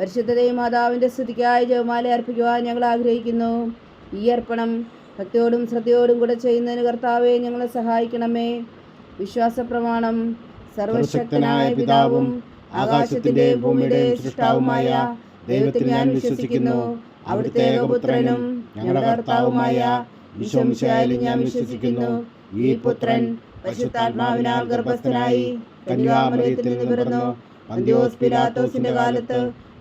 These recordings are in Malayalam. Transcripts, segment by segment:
പരിശുദ്ധ മാതാവിന്റെ സ്തുതിക്കായി ജപമാല അർപ്പിക്കുവാൻ ഞങ്ങൾ ആഗ്രഹിക്കുന്നു. ഈ അർപ്പണം ഭക്തിയോടും ശ്രദ്ധയോടും കൂടെ ചെയ്യുന്നതിന് കർത്താവെ ഞങ്ങളെ സഹായിക്കണമേ. വിശ്വാസ പ്രമാണം സർവശക്തനായ പിതാവും ആകാശത്തിന്റെ ഭൂമിയുടെ സൃഷ്ടാവുമായ ദൈവത്തിൽ ഞാൻ വിശ്വസിക്കുന്നു. അവിടുത്തെ ഏകപുത്രനും ഞങ്ങളുടെ കർത്താവുമായ വിശ്വംശായാലും ഞാൻ വിശ്വസിക്കുന്നു. ഈ പുത്രൻ പരിശുദ്ധാത്മാവിനാൽ ഗർഭസ്ഥനായി കന്യാമറിയത്തിൽ നിന്ന് പിറന്നു. പന്തിയോസ് പിലാത്തോസിന്റെ കാലത്ത്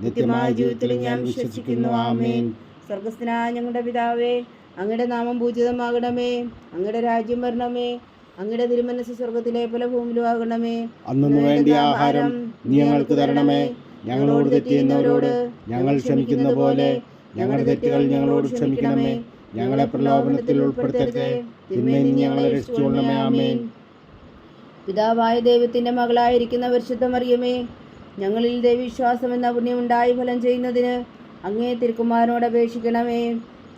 നിത്യമായ ജീവിതത്തിൽ ഞാൻ വിശ്വസിക്കുന്നു. ആമേൻ. സ്വർഗസ്ഥനായ ഞങ്ങളുടെ പിതാവേ അങ്ങയുടെ നാമം പൂജിതമാകണമേ. അങ്ങയുടെ രാജ്യം വരണമേ. അങ്ങയുടെ തിരുമനസ് സ്വർഗത്തിലെ പല ഭൂമിയിലും ആകണമേ. അന്നു വേണ്ടിയ ആഹാരം നീ ഞങ്ങൾക്ക് തരണമേ. ഞങ്ങളോട് തെറ്റിയുന്നവരോട് ഞങ്ങൾ ക്ഷമിക്കുന്ന പോലെ ഞങ്ങളുടെ തെറ്റുകൾ ഞങ്ങളോട് ക്ഷമിക്കണമേ. ഞങ്ങളെ പ്രലോഭനത്തിൽ ഉൾപ്പെടുത്തരുതേ. തിന്മയിൽ ഞങ്ങളെ രക്ഷിച്ചുകൊള്ളണമേ. ആമേൻ. പിതാവായ ദൈവത്തിന്റെ മകളായിരിക്കുന്ന പരിശുദ്ധ മറിയമേ ഞങ്ങളിൽ ദൈവവിശ്വാസം എന്ന പുണ്യം ഉണ്ടായി ഫലം ചെയ്യുന്നതിന് അങ്ങേ തിരുക്കുമാരനോട് അപേക്ഷിക്കണമേ.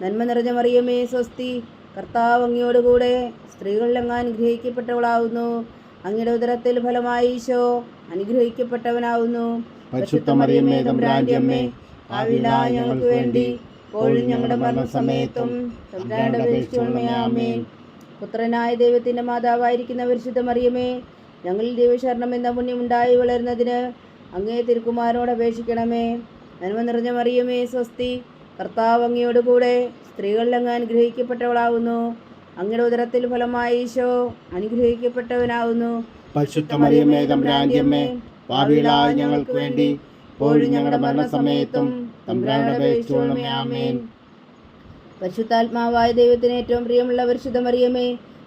നന്മ നിറഞ്ഞ മറിയമേ സ്വസ്തി. കർത്താവ് അങ്ങയോടുകൂടെ സ്ത്രീകളിലെങ്ങാൻ അനുഗ്രഹിക്കപ്പെട്ടവളാവുന്നു. അങ്ങയുടെ ഉദരത്തിൽ ഫലമായി ഈശോ അനുഗ്രഹിക്കപ്പെട്ടവനാവുന്നു. ഞങ്ങൾക്ക് വേണ്ടി. ഞങ്ങളുടെ പുത്രനായ ദൈവത്തിന്റെ മാതാവായിരിക്കുന്ന പരിശുദ്ധ മറിയമേ ഞങ്ങളിൽ ദൈവശരണം എന്ന പുണ്യം ഉണ്ടായി വളരുന്നതിന് അങ്ങേ തിരുക്കുമാരോട് അപേക്ഷിക്കണമേ. നന്മ നിറഞ്ഞ മറിയമേ സ്വസ്തി. കർത്താവ് അങ്ങയോട് കൂടെ സ്ത്രീകളിൽ അങ്ങ് അനുഗ്രഹിക്കപ്പെട്ടവളാകുന്നു അങ്ങയുടെ ഉദരത്തിൽ ഫലമായി ഈശോ അനുഗ്രഹിക്കപ്പെട്ടവനാകുന്നു പരിശുദ്ധ മറിയമ്മേ തമ്പുരാന്റെ അമ്മേ പാപികളായ ഞങ്ങൾക്ക് വേണ്ടി ഇപ്പോഴും ഞങ്ങളുടെ മരണസമയത്തും തമ്പുരാനോട് അപേക്ഷിച്ചുകൊള്ളണമേ ആമേൻ. പരിശുദ്ധാത്മാവായ ദൈവത്തിന് ഏറ്റവും പ്രിയമുള്ള പരിശുദ്ധ മറിയമേ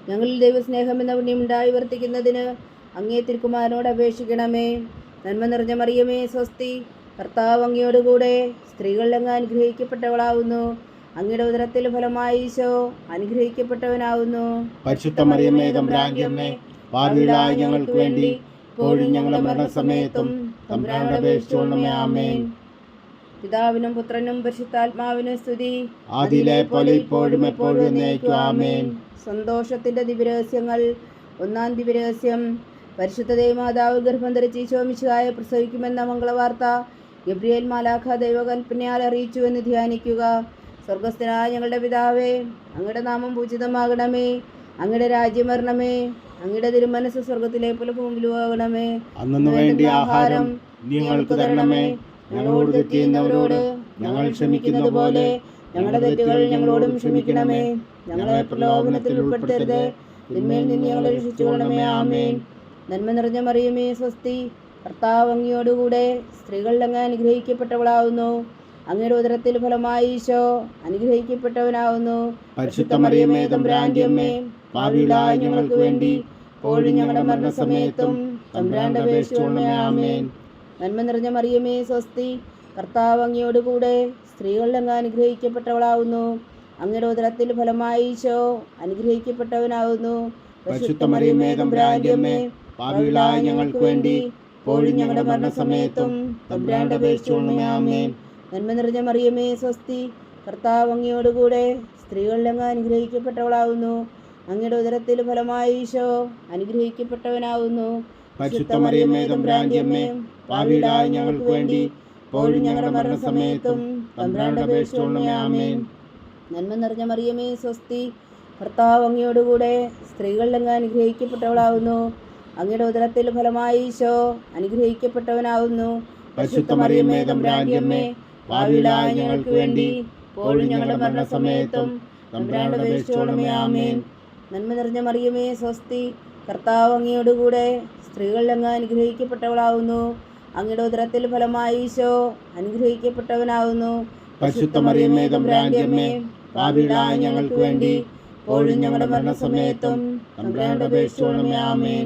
ഞങ്ങളിൽ ദൈവസ്നേഹം എന്ന പുണ്യം ഉണ്ടായി വർത്തിക്കുന്നതിന് അങ്ങേ തിരുക്കുമാരനോട് അപേക്ഷിക്കണമേ. നന്മ നിറഞ്ഞ മറിയമേ സ്വസ്തി. കർത്താവ് അങ്ങയോടുകൂടെ സ്ത്രീകളിലങ്ങ് അനുഗ്രഹിക്കപ്പെട്ടവളാവുന്നു. അങ്ങയുടെ ഉദരത്തിൽ ഫലമായി ഈശോ അനുഗ്രഹിക്കപ്പെട്ടവനാവുന്നു. പരിശുദ്ധ മറിയമ്മേ ഞങ്ങൾക്ക് വേണ്ടി ഇപ്പോഴും ഞങ്ങളുടെ മരണസമയത്തും തമ്പുരാനോട് അപേക്ഷിച്ചുകൊള്ളണമേ ആമേൻ. പിതാവിനും പുത്രനും പരിശുദ്ധാത്മാവിനും സ്തുതി. അതിലെ പോലെ ഇപ്പോഴും എപ്പോഴും എന്നേക്കും ആമേൻ. സന്തോഷത്തിന്റെ ദിവ്യരഹസ്യങ്ങൾ ഒന്നാം ദിവരഹസ്യം പരിശുദ്ധ ദൈവമാതാവ് ഗർഭം ധരിച്ച് ഈശോമിശുഹായ പ്രസവിക്കുമെന്ന മംഗളവാർത്ത ഗബ്രിയേൽ മാലാഖ ദൈവകൽപ്പനയാൽ അറിയിച്ചുവെന്ന് ധ്യാനിക്കുക. സ്വർഗസ്ഥനായ ഞങ്ങളുടെ പിതാവേ അങ്ങയുടെ നാമം പൂജിതമാകണമേ. അങ്ങയുടെ രാജ്യം വരണമേ അങ്ങയുടെ തിരുമനസ് സ്വർഗത്തിലെ പോലെ ഭൂമിലുമാകണമേ അന്നു വേണ്ടി ആഹാരം ഞങ്ങൾക്ക് തരണമേ. ഞങ്ങളോട് തെറ്റിയുന്നവരോട് ഞങ്ങൾ ക്ഷമിക്കുന്നത് പോലെ ഞങ്ങളുടെ തെറ്റുകൾ ഞങ്ങളോടും ക്ഷമിക്കണമേ. ഞങ്ങളെ പ്രലോഭനത്തിൽ ഉൾപ്പെടുത്തരുത്. തിന്മയിൽ നിന്ന് ഞങ്ങളെ രക്ഷിച്ചുകൊള്ളണമേ. ആമേൻ. നന്മ നിറഞ്ഞ മറിയമേ സ്വസ്തി. കർത്താവ് അങ്ങയോടുകൂടെ സ്ത്രീകളിൽ അങ്ങ് അനുഗ്രഹിക്കപ്പെട്ടവളാവുന്നു. അങ്ങയുടെ ഉദരത്തിൽ ഫലമായി ഈശോ അനുഗ്രഹിക്കപ്പെട്ടവനാവുന്നു. പരിശുദ്ധ മറിയമേ തമ്പുരാന്റെ അമ്മേ പാപികളായ ഞങ്ങൾക്ക് വേണ്ടി പോഴും ഞങ്ങളുടെ മരണസമയത്തും തമ്പുരാന്റെ അപേക്ഷിച്ചുകൊള്ളണമേ ആമേൻ. നന്മ നിറഞ്ഞ മറിയമേ സ്വസ്തി. കർത്താവ് അങ്ങയോടുകൂടെ സ്ത്രീകളിൽ അങ്ങ് അനുഗ്രഹിക്കപ്പെട്ടവളാവുന്നു. അങ്ങയുടെ ഉദരത്തിൽ ഫലമായി ഈശോ അനുഗ്രഹിക്കപ്പെട്ടവനാവുന്നു. പരിശുദ്ധ മറിയമേ തമ്പുരാന്റെ അമ്മേ പാപികളായ ഞങ്ങൾക്ക് വേണ്ടി ഇപ്പോഴും ഞങ്ങളുടെ മരണസമയത്തും തമ്പുരാന്റെ അപേക്ഷിച്ചുകൊള്ളണമേ ആമേൻ. നന്മ നിറഞ്ഞ മറിയമേ സ്വസ്തി. കർത്താവ് അങ്ങയോടുകൂടെ സ്ത്രീകളിൽ അങ്ങ് അനുഗ്രഹിക്കപ്പെട്ടവളാവുന്നു. അങ്ങയുടെ ഉദരത്തിൽ ഫലമായി ഈശോ അനുഗ്രഹിക്കപ്പെട്ടവനാവുന്നു. പരിശുദ്ധ മറിയമ്മേ തമ്പുരാന്റെ അമ്മേ ഞങ്ങൾക്ക് വേണ്ടി ഇപ്പോഴും ഞങ്ങളുടെ മരണസമയത്തും തമ്പുരാന്റെ അപേക്ഷിച്ചുകൊള്ളണമേ നന്മ നിറഞ്ഞ മറിയമേ സ്വസ്തി. ഭർത്താവ് അങ്ങയോടുകൂടെ സ്ത്രീകളിൽ അങ്ങ് അനുഗ്രഹിക്കപ്പെട്ടവളാവുന്നു. അങ്ങയുടെ ഉദരത്തിൽ ഫലമായി ഈശോ അനുഗ്രഹിക്കപ്പെട്ടവനാവുന്നു. ഞങ്ങൾക്ക് വേണ്ടി പോഴും ഞങ്ങളുടെ മരണസമയത്തും ആമേൻ. നന്മ നിറഞ്ഞ മറിയമേ സ്വസ്തി കർത്താവ് അങ്ങയോടുകൂടെ സ്ത്രീകളിൽ അങ്ങ് അനുഗ്രഹിക്കപ്പെട്ടവളാവുന്നു. അങ്ങയുടെ ഉദരത്തിൽ ഫലമായി ഈശോ അനുഗ്രഹിക്കപ്പെട്ടവനാവുന്നു. ഞങ്ങൾക്ക് വേണ്ടി പോഴും ഞങ്ങളുടെ മരണസമയത്തും അപേക്ഷിച്ചോളമേ ആമേൻ.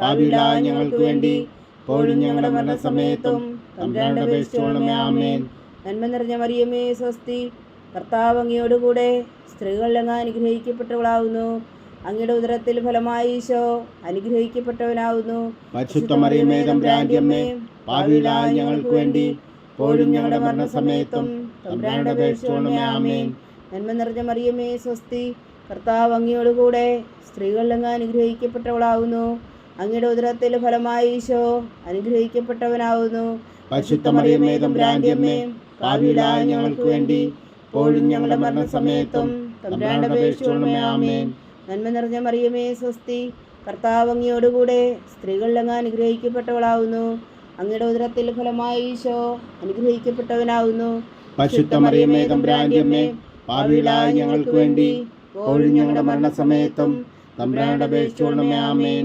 പാപികളായ ഞങ്ങൾക്ക് വേണ്ടി. ഇപ്പോഴും ഞങ്ങളുടെ മരണസമയത്തും അപേക്ഷിച്ചോളമേ ആമേൻ. നന്മ നിറഞ്ഞ മറിയമേ സ്വസ്തി. കർത്താവ് അങ്ങയോടുകൂടെ സ്ത്രീകളിൽ അങ്ങ് അനുഗ്രഹിക്കപ്പെട്ടവളാവുന്നു. അങ്ങയുടെ ഉദരത്തിൽ ഫലമായി ഈശോ അനുഗ്രഹിക്കപ്പെട്ടവനാവുന്നു. തമ്പുരാന്റെ ഞങ്ങൾക്ക് വേണ്ടി. ഇപ്പോഴും ഞങ്ങളുടെ മരണസമയത്തും തമ്പുരാനോട് അപേക്ഷിച്ചോളമേ ആമേൻ. നന്മ നിറഞ്ഞ മറിയമേ സ്വസ്തി. കർത്താവ് അങ്ങയോടുകൂടെ സ്ത്രീകളിൽ അങ്ങ് അനുഗ്രഹിക്കപ്പെട്ടവളാവുന്നു. അങ്ങയുടെ ഉദരത്തിന്റെ ഫലമായി ഈശോ അനുഗ്രഹിക്കപ്പെട്ടവനാവുന്നു. തമ്പുരാന്റെ ഞങ്ങൾക്ക് വേണ്ടി ഇപ്പോഴും ഞങ്ങളുടെ മരണസമയത്തും ആമേൻ. നന്മ നിറഞ്ഞ മറിയമേ സ്വസ്തി കർത്താവ് അങ്ങയോടുകൂടെ സ്ത്രീകളിൽ അങ്ങ് അനുഗ്രഹിക്കപ്പെട്ടവളാവുന്നു. അങ്ങയുടെ ഉദരത്തിൽ ഫലമായി ഈശോ അനുഗ്രഹിക്കപ്പെട്ടവനാവുന്നു. പരിശുദ്ധ മറിയമേ തമ്പുരാന്റെ അമ്മേ പാപികളായ ഞങ്ങൾക്ക് വേണ്ടി ഇപ്പോഴും ഞങ്ങളുടെ മരണസമയത്തും തമ്പുരാനോട് അപേക്ഷിച്ചോളമേ ആമേൻ.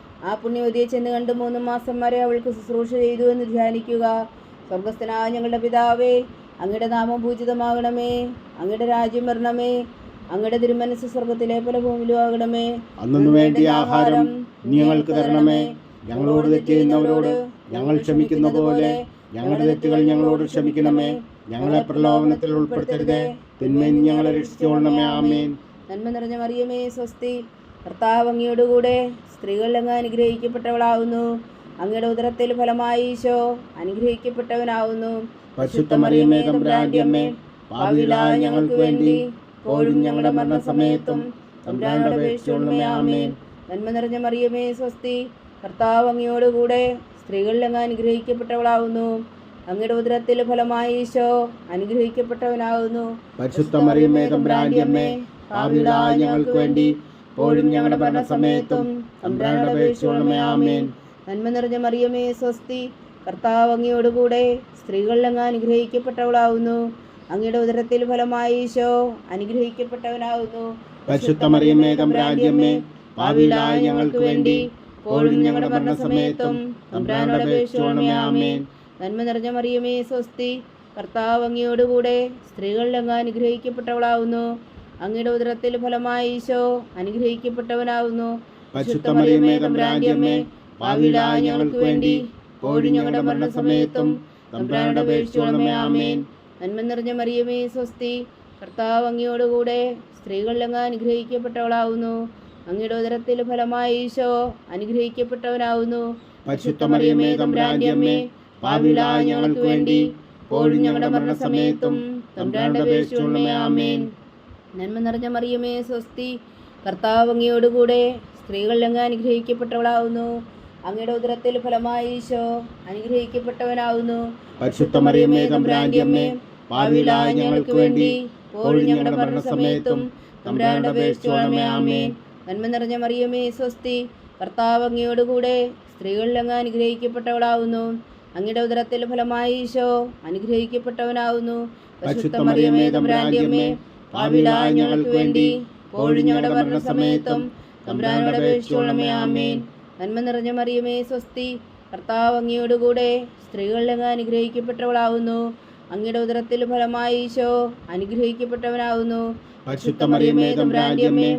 ആ പുണ്യവതിയെ ചെന്ന് കണ്ട് മൂന്ന് മാസം വരെ അവൾക്ക് ശുശ്രൂഷ ചെയ്തു എന്ന് ധ്യാനിക്കുക. സ്വർഗസ്ഥനായ ഞങ്ങളുടെ പിതാവേ അങ്ങയുടെ നാമം പൂജിതമാകണമേ. അങ്ങയുടെ രാജ്യം വരണമേ. അങ്ങയുടെ തിരുമനസ് സ്വർഗത്തിലെ പല ഭൂമിയിലും ആകണമേ. അന്നു വേണ്ടി ആഹാരം ഞങ്ങൾക്ക് തരണമേ. ഞങ്ങളോട് തെറ്റ് ചെയ്യുന്നവരോട് ഞങ്ങൾ ക്ഷമിക്കുന്ന പോലെ ഞങ്ങളുടെ തെറ്റുകൾ ഞങ്ങളോട് ക്ഷമിക്കണമേ. ഞങ്ങളെ പ്രലോഭനത്തിൽ ഉൾപ്പെടുത്തരുതേ. തിന്മയിൽ ഞങ്ങളെ രക്ഷിച്ചുകൊള്ളണമേ. ആമേൻ. നന്മ നിറഞ്ഞ മറിയമേ സ്വസ്തി. കർത്താവ് അങ്ങയോടുകൂടെ സ്ത്രീകളിൽ അങ്ങ് അനുഗ്രഹിക്കപ്പെട്ടവളാവുന്നു. അങ്ങയുടെ ഉദരത്തിൽ ഫലമായി ഈശോ അനുഗ്രഹിക്കപ്പെട്ടവനാവുന്നു. പരിശുദ്ധ മറിയമേ തമ്പുരാന്റെ ഞങ്ങൾക്ക് വേണ്ടി ഇപ്പോഴും ഞങ്ങളുടെ മരണസമയത്തും തമ്പുരാനോട് അപേക്ഷിച്ചുകൊള്ളണമേ ആമേൻ. നന്മ നിറഞ്ഞ മറിയമേ സ്വസ്തി. കർത്താവ് അങ്ങയോടുകൂടെ സ്ത്രീകളിൽ അങ്ങ് അനുഗ്രഹിക്കപ്പെട്ടവളാവുന്നു. അങ്ങയുടെ ഉദരത്തിൽ ഫലമായി ഈശോ അനുഗ്രഹിക്കപ്പെട്ടവനാവുന്നു. പരിശുദ്ധ മറിയമേ തമ്പുരാന്റെ ഞങ്ങൾക്ക് വേണ്ടി ഇപ്പോഴും ഞങ്ങളുടെ മരണസമയത്തും തമ്പുരാനോട് അപേക്ഷിച്ചുകൊള്ളണമേ ആമേൻ. നന്മ നിറഞ്ഞ മറിയമേ സ്വസ്തി. കർത്താവ് അങ്ങയോടുകൂടെ സ്ത്രീകളിൽ അങ്ങ് അനുഗ്രഹിക്കപ്പെട്ടവളാവുന്നു. അങ്ങയുടെ ഉദരത്തിൽ ഫലമായി ഈശോ അനുഗ്രഹിക്കപ്പെട്ടവനാവുന്നു. പരിശുദ്ധ മറിയമ്മേ തമ്പ്രാജ്യമേ ഭാവിയിലായി ഞങ്ങൾക്ക് വേണ്ടി ഇപ്പോഴും ഞങ്ങളുടെ മരണസമയത്തും തമ്പുരാനോട് അപേക്ഷിച്ചുകൊള്ളണമേ ആമേൻ. നന്മ നിറഞ്ഞ മറിയമേ സ്വസ്തി. കർത്താവ് അങ്ങയോടുകൂടെ സ്ത്രീകളിൽ അങ്ങ് അനുഗ്രഹിക്കപ്പെട്ടവളാവുന്നു. അങ്ങയുടെ ഉദരത്തിൽ ഫലമായ ഈശോ അനുഗ്രഹിക്കപ്പെട്ടവനാവുന്നു. ഞങ്ങൾക്ക് വേണ്ടി കോഴി ഞങ്ങളുടെ മരണസമയത്തും തമ്പുരാനോട് ആമേൻ. നന്മ നിറഞ്ഞ മറിയമേ സ്വസ്തി കർത്താവ് അങ്ങയോടുകൂടെ സ്ത്രീകളിലങ്ങ് അനുഗ്രഹിക്കപ്പെട്ടവളാവുന്നു. അങ്ങയുടെ ഉദരത്തിൽ ഫലമായ ഈശോ അനുഗ്രഹിക്കപ്പെട്ടവനാവുന്നു. ഞങ്ങൾക്ക് വേണ്ടി കോഴി ഞങ്ങളുടെ മരണസമയത്തും തമ്പുരാനോട് ആമേൻ. നന്മ നിറഞ്ഞ മറിയമേ സ്വസ്തി. കർത്താവ് അങ്ങയോടുകൂടെ സ്ത്രീകൾ അങ്ങ് അനുഗ്രഹിക്കപ്പെട്ടവളാവുന്നു. അങ്ങയുടെ ഉദരത്തിൽ ഫലമായി ഈശോ അനുഗ്രഹിക്കപ്പെട്ടവനാവുന്നു. പരിശുദ്ധ മറിയമേ തമ്പുരാന്റെ അമ്മേ പാപികളായ ഞങ്ങൾക്ക് വേണ്ടി ഇപ്പോഴും ഞങ്ങളുടെ മരണസമയത്തും തമ്പുരാനോട് അപേക്ഷിച്ചോളമേ ആമേൻ. നന്മ നിറഞ്ഞ മറിയമേ സ്വസ്തി. കർത്താവ് അങ്ങയോടുകൂടെ സ്ത്രീകളിൽ അങ്ങ് അനുഗ്രഹിക്കപ്പെട്ടവളാവുന്നു. അങ്ങയുടെ ഉദരത്തിൽ ഫലമായി ഈശോ അനുഗ്രഹിക്കപ്പെട്ടവനാവുന്നു. പരിശുദ്ധ മറിയമേ തമ്പുരാന്റെ അമ്മേ പാപികളായ ഞങ്ങൾക്ക് വേണ്ടി പോഴും ഞങ്ങളുടെ മരണസമയത്തും തമ്പുരാനോട് അപേക്ഷിച്ചോളമേ ആമേൻ. നന്മ നിറഞ്ഞ മറിയമേ സ്വസ്തി. കർത്താവ് അങ്ങയോടുകൂടെ സ്ത്രീകളിൽ അങ്ങ് അനുഗ്രഹിക്കപ്പെട്ടവളാവുന്നു. അങ്ങയുടെ ഉദരത്തിൽ ഫലമായി ഈശോ അനുഗ്രഹിക്കപ്പെട്ടവനാവുന്നു. പരിശുദ്ധ മറിയമേ തമ്പുരാന്റെ അമ്മേ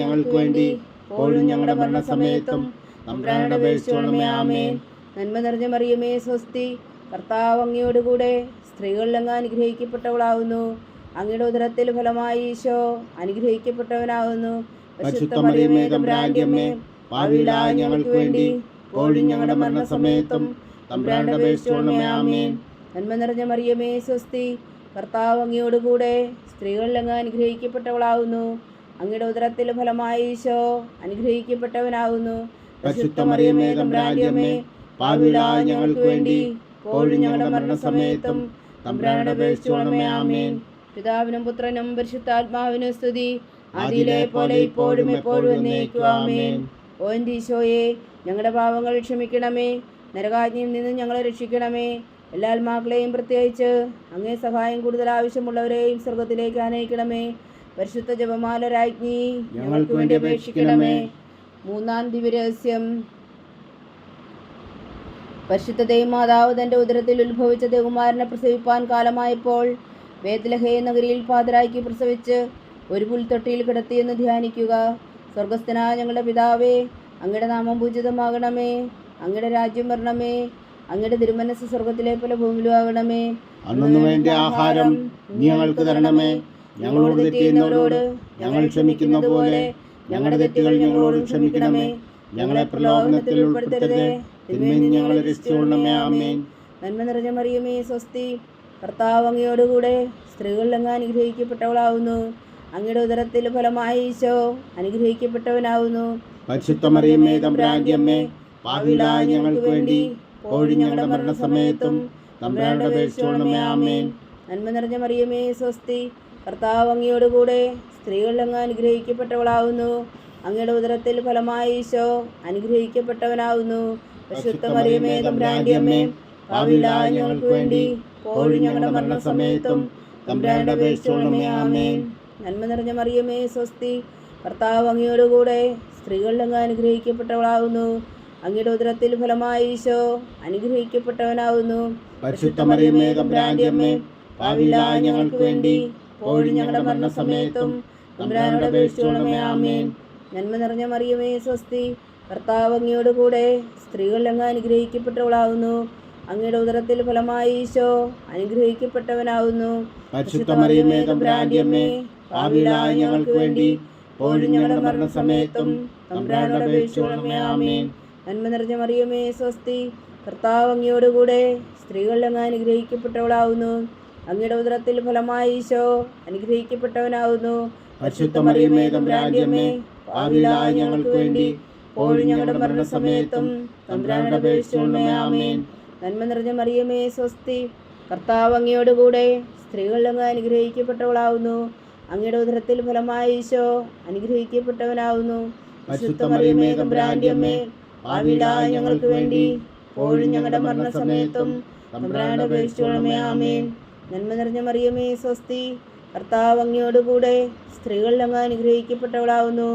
ഞങ്ങൾക്ക് വേണ്ടി പോഴും ഞങ്ങളുടെ മരണസമയത്തും തമ്പുരാനോട് അപേക്ഷിച്ചോളമേ ആമേൻ. നന്മ നിറഞ്ഞ മറിയമേ സ്വസ്തി. കർത്താവ് അങ്ങയോടുകൂടെ സ്ത്രീകളിൽ അങ്ങ് അനുഗ്രഹിക്കപ്പെട്ടവളാവുന്നു. അങ്ങയുടെ ഉദരത്തിൽ ഫലമായി ഈശോ പാപികളായ ഞങ്ങൾക്ക് വേണ്ടി ഞങ്ങളുടെ മരണസമയത്തും നന്മ നിറഞ്ഞ മറിയമേ സ്വസ്തി കർത്താവ് അങ്ങയോടുകൂടെ സ്ത്രീകളിൽ അങ്ങ് അനുഗ്രഹിക്കപ്പെട്ടവളാവുന്നു അങ്ങയുടെ ഉദരത്തിൽ ഫലമായി ഈശോ അനുഗ്രഹിക്കപ്പെട്ടവനാവുന്നു മറിയമേ തമ്പുരാന്റെ അമ്മേ പാപികളായ ഞങ്ങൾക്ക് വേണ്ടി കോഴി ഞങ്ങളുടെ മരണസമയത്തും തമ്പുരാനോട് അപേക്ഷിച്ചോളമേ ആമേൻ. പിതാവിനും പുത്രനും പരിശുദ്ധാത്മാവിനും സ്തുതി. അതിലെ പോലെ ഇപ്പോഴും എപ്പോഴും എന്നേക്കും ആമേൻ. ഓ ഈശോയെ ഞങ്ങളുടെ പാവങ്ങൾ ക്ഷമിക്കണമേ. നരകാജ്ഞയിൽ നിന്ന് ഞങ്ങളെ രക്ഷിക്കണമേ. എല്ലാ ആത്മാക്കളെയും പ്രത്യേകിച്ച് അങ്ങേ സഹായം കൂടുതൽ ആവശ്യമുള്ളവരെയും സ്വർഗത്തിലേക്ക് ആനയിക്കണമേ. പരിശുദ്ധ ജപമാല രാജ്ഞി ഞങ്ങൾക്ക് വേണ്ടി അപേക്ഷിക്കണമേ. മൂന്നാം ദിവ്യരഹസ്യം. പരിശുദ്ധ ദൈവമാതാവ് തന്റെ ഉദരത്തിൽ ഉത്ഭവിച്ച ദേവുമാരനെ പ്രസവിപ്പാൻ കാലമായപ്പോൾ വേദലഹേ നഗരിയിൽ പാതരാക്കി പ്രസവിച്ച് ഒരു പുൽത്തൊട്ടിയിൽ കിടത്തിയെന്ന് ധ്യാനിക്കുക. സ്വർഗസ്ഥനായ ഞങ്ങളുടെ പിതാവേ അങ്ങയുടെ നാമം പൂജിതമാകണമേ. അങ്ങയുടെ രാജ്യം വരണമേ. അങ്ങയുടെ തിരുമനസ് സ്വർഗത്തിലെ പോലെ ഭൂമിയിലും ആകണമേ അന്നു വേണ്ട ആഹാരം ഞങ്ങൾക്ക് തരണമേ. ഞങ്ങളോട് തെറ്റിയുന്നവരോട് ഞങ്ങൾ ക്ഷമിക്കുന്ന പോലെ ഞങ്ങളുടെ തെറ്റുകൾ ഞങ്ങളോട് ക്ഷമിക്കണമേ. ഞങ്ങളെ പ്രലോഭനത്തിൽ ഉൾപ്പെടുത്തരുത്. തിന്മയിൽ ഞങ്ങളെ രക്ഷിച്ചുകൊള്ളണമേ. ആമേൻ. നന്മ നിറഞ്ഞ മറിയമേ സ്വസ്തി. കർത്താവ് അങ്ങയോടുകൂടെ സ്ത്രീകളിൽ അങ്ങ് അനുഗ്രഹിക്കപ്പെട്ടവളാവുന്നു. അങ്ങയുടെ ഉദരത്തിൽ ഫലമായി ഈശോ അനുഗ്രഹിക്കപ്പെട്ടവനാവുന്നു. പരിശുദ്ധ മറിയമ്മേ തമ്പുരാന്റെ അമ്മേ ഞങ്ങൾക്ക് വേണ്ടി കോഴി ഞങ്ങളുടെ മരണസമയത്തും തമ്പുരാനോട് അപേക്ഷിച്ചോളണമേ ആമേൻ. നന്മ നിറഞ്ഞ മറിയമേ സ്വസ്തി. കർത്താവ് അങ്ങയോടുകൂടെ സ്ത്രീകളിൽ അങ്ങ് അനുഗ്രഹിക്കപ്പെട്ടവളാവുന്നു. അങ്ങയുടെ ഉദരത്തിൽ ഫലമായി ഈശോ അനുഗ്രഹിക്കപ്പെട്ടവനാവുന്നു. പരിശുദ്ധ മറിയമേ തമ്പുരാന്റെ പാവിലായ ഞങ്ങൾക്ക് വേണ്ടി കോഴി ഞങ്ങളുടെ മരണസമയത്തും തമ്പുരാനോട് അപേക്ഷിച്ചോളമേ ആമേൻ. നന്മ നിറഞ്ഞ മറിയമേ സ്വസ്തി. കർത്താവ് അങ്ങയോടുകൂടെ സ്ത്രീകളുടെ അങ്ങ് അനുഗ്രഹിക്കപ്പെട്ടവളാവുന്നു. അങ്ങയുടെ ഉദരത്തിൽ ഫലമായി ഈശോ അനുഗ്രഹിക്കപ്പെട്ടവനാവുന്നു. പരിശുദ്ധ മറിയമ്മേ തമ്പുരാന്റെ അമ്മേ ഞങ്ങൾക്ക് വേണ്ടി കോഴി ഞങ്ങളുടെ മരണസമയത്തും തമ്പുരാനോട് അപേക്ഷിച്ചോളമേ ആമേൻ. നന്മ നിറഞ്ഞ മറിയമേ സ്വസ്തി. കർത്താവ് അങ്ങയോടുകൂടെ സ്ത്രീകളിലങ്ങ് അനുഗ്രഹിക്കപ്പെട്ടവളാവുന്നു. അങ്ങയുടെ ഉദരത്തിൽ ഫലമായി ഈശോ അനുഗ്രഹിക്കപ്പെട്ടവനാവുന്നു. ഞങ്ങൾക്ക് വേണ്ടി ഞങ്ങളുടെ മരണസമയത്തും നന്മ നിറഞ്ഞ മറിയമേ സ്വസ്തി കർത്താവ് അങ്ങയോടുകൂടെ സ്ത്രീകളിൽ അങ്ങ് അനുഗ്രഹിക്കപ്പെട്ടവളാവുന്നു. അങ്ങയുടെ ഉദരത്തിൽ ഫലമായി ഈശോ അനുഗ്രഹിക്കപ്പെട്ടവനാവുന്നു. പരിശുദ്ധ മറിയമ്മേ തമ്പുരാന്റെ അമ്മേ പാവിലായ ഞങ്ങൾക്ക് വേണ്ടി ഞങ്ങളുടെ മരണസമയത്തും തമ്പുരാനോട് അപേക്ഷിച്ചോളണമേ ആമേൻ. നന്മ നിറഞ്ഞ മറിയമേ സ്വസ്തി. കർത്താവ് അങ്ങയോടുകൂടെ സ്ത്രീകളിൽ അങ്ങ് അനുഗ്രഹിക്കപ്പെട്ടവളാവുന്നു. അങ്ങയുടെ ഉദരത്തിൽ ഫലമായി ഈശോ അനുഗ്രഹിക്കപ്പെട്ടവനാവുന്നു. അമ്മേ ഞങ്ങൾക്ക് വേണ്ടി പോഴും ഞങ്ങളുടെ മരണസമയത്തും ആമേൻ. നന്മ നിറഞ്ഞ മറിയമേ സ്വസ്തി. കർത്താവ് അങ്ങയോടുകൂടെ സ്ത്രീകളിൽ അങ്ങ് അനുഗ്രഹിക്കപ്പെട്ടവളാവുന്നു.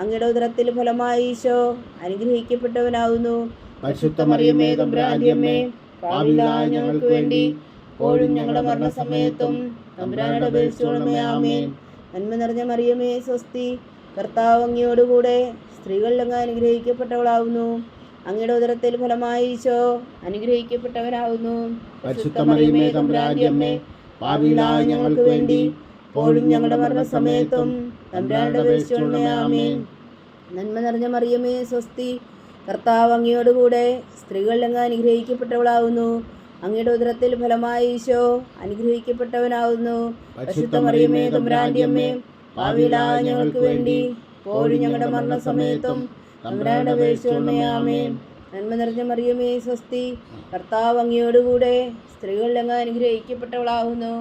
അങ്ങയുടെ ഉദരത്തിൽ ഫലമായി ഈശോ അനുഗ്രഹിക്കപ്പെട്ടവനാവുന്നു. പരിശുദ്ധ മറിയമ്മേ തമ്പുരാന്റെ അമ്മേ പാവിലായ ഞങ്ങൾക്ക് വേണ്ടി ഇപ്പോഴും ഞങ്ങളുടെ മരണസമയത്തും തമ്പുരാനോട് അപേക്ഷിച്ചോളണമേ ആമേൻ. നന്മ നിറഞ്ഞ മറിയമേ സ്വസ്തി കർത്താവ് അങ്ങയോടുകൂടെ സ്ത്രീകളിൽ അങ്ങ് അനുഗ്രഹിക്കപ്പെട്ടവളാവുന്നു. അങ്ങയുടെ ഉദരത്തിൽ ഫലമായി ഈശോ അനുഗ്രഹിക്കപ്പെട്ടവരാവുന്നു പരിശുദ്ധ മറിയമ്മേ തമ്പുരാന്റെ അമ്മേ പാവിലായ ഞങ്ങൾക്ക് വേണ്ടി ഇപ്പോഴും ഞങ്ങളുടെ മരണസമയത്തും തമ്പുരാനോട് അപേക്ഷിച്ചോളണമേ ആമേൻ. നന്മ നിറഞ്ഞ മറിയമേ സ്വസ്തി കർത്താവ് അങ്ങയോടുകൂടെ സ്ത്രീകളിൽ അങ്ങ് അനുഗ്രഹിക്കപ്പെട്ടവളാവുന്നു. അങ്ങയുടെ ഉദരത്തിൽ ഫലമായി ഈശോ അനുഗ്രഹിക്കപ്പെട്ടവനാവുന്നു. പരിശുദ്ധ മറിയമ്മേ തമ്പുരാന്റെ അമ്മേ പാവിലായ ഞങ്ങൾക്ക് വേണ്ടി പോഴും ഞങ്ങളുടെ മരണസമയത്തും തമ്പുരാനോട് അപേക്ഷിച്ചോളണമേ ആമേൻ. നന്മ നിറഞ്ഞ മറിയമേ സ്വസ്തി. കർത്താവ് അങ്ങയോടുകൂടെ സ്ത്രീകളിൽ അങ്ങ് അനുഗ്രഹിക്കപ്പെട്ടവളാവുന്നു.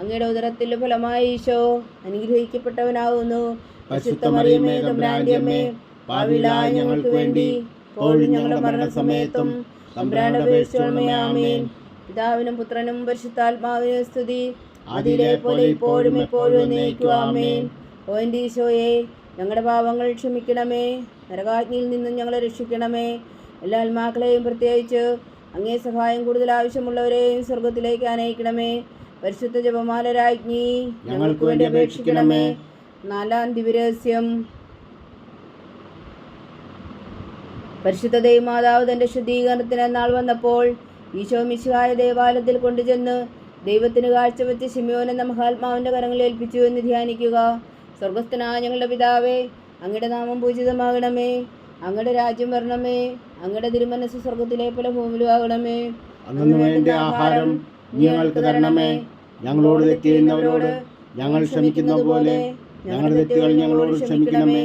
അങ്ങയുടെ ഉദരത്തിൽ ഫലമായി ഈശോ അനുഗ്രഹിക്കപ്പെട്ടവനാവുന്നു. പരിശുദ്ധ മറിയമ്മേ തമ്പുരാന്റെ അമ്മേ പാവിലായ ഞങ്ങൾക്ക് വേണ്ടി ഇപ്പോഴും ഞങ്ങളുടെ മരണസമയത്തും ആമേൻ. പിതാവിനും പുത്രനും പരിശുദ്ധാത്മാവിനും സ്തുതി. അതിലെ പോലെ ഇപ്പോഴും എപ്പോഴും എന്നേക്കും ആമേൻ. ഓ ഈശോയെ ഞങ്ങളുടെ പാപങ്ങൾ ക്ഷമിക്കണമേ. നരകാജ്ഞയിൽ നിന്നും ഞങ്ങളെ രക്ഷിക്കണമേ. എല്ലാ ആത്മാക്കളെയും പ്രത്യേകിച്ച് അങ്ങേ സഹായം കൂടുതൽ ആവശ്യമുള്ളവരെയും സ്വർഗത്തിലേക്ക് അനയിക്കണമേ പരിശുദ്ധ ജപമാല രാജ്ഞി ഞങ്ങൾക്ക് വേണ്ടി അപേക്ഷിക്കണമേ. നാലാം ദിവരഹസ്യം പരിശുദ്ധ ദൈവമാതാവ് തന്റെ ശുദ്ധീകരണത്തിന് നാൾ വന്നപ്പോൾ ഈശോ മിശിഹായ ദേവാലയത്തിൽ കൊണ്ടുചെന്ന് ദൈവത്തിന് കാഴ്ചവെച്ച് ശിമയോൻ എന്ന മഹാത്മാവിന്റെ കരങ്ങളിൽ ഏൽപ്പിച്ചു എന്ന് ധ്യാനിക്കുക. സ്വർഗസ്ഥനായ ഞങ്ങളുടെ പിതാവേ അങ്ങയുടെ നാമം പൂജിതമാകണമേ. അങ്ങയുടെ രാജ്യം വരണമേ. അങ്ങയുടെ തിരുമനസ് സ്വർഗത്തിലെ പല ഭൂമിയിലും ആകണമേ അന്നു വേണ്ട ആഹാരം ഞങ്ങൾക്ക് തരണമേ. ഞങ്ങളോട് തെറ്റിയുന്നവരോട് ഞങ്ങൾ ക്ഷമിക്കുന്ന പോലെ ഞങ്ങളുടെ തെറ്റുകൾ ഞങ്ങളോട് ക്ഷമിക്കണമേ.